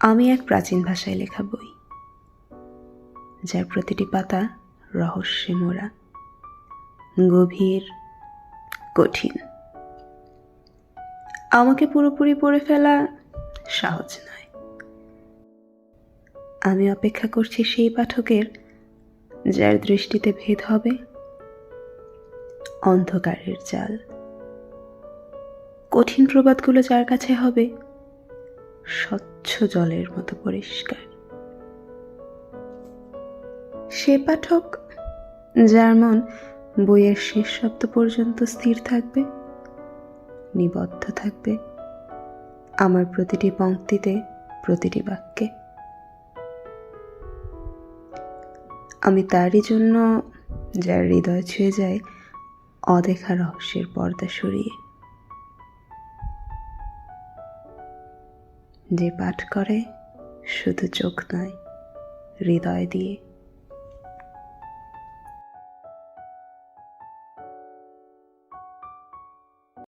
আমি এক প্রাচীন ভাষায় লেখা বই, যার প্রতিটি পাতা রহস্যে মোড়া গভীর, কঠিন। আমাকে পুরোপুরি পড়ে ফেলা সহজ নয়। আমি অপেক্ষা করছি সেই পাঠকের, যার দৃষ্টিতে ভেদ হবে অন্ধকারের জাল। কঠিন প্রবাদগুলো যার কাছে হবে স্বচ্ছ জলের মতো পরিষ্কার। সে পাঠক, যার মন বইয়ের শেষ শব্দ পর্যন্ত স্থির থাকবে, নিবদ্ধ থাকবে আমার প্রতিটি পংক্তিতে প্রতিটি বাক্যে। আমি তারই জন্য যার হৃদয় ছুঁয়ে যায়, অদেখা রহস্যের পর্দা সরিয়ে। যে পাঠ করে শুধু চোখ নয় হৃদয় দিয়ে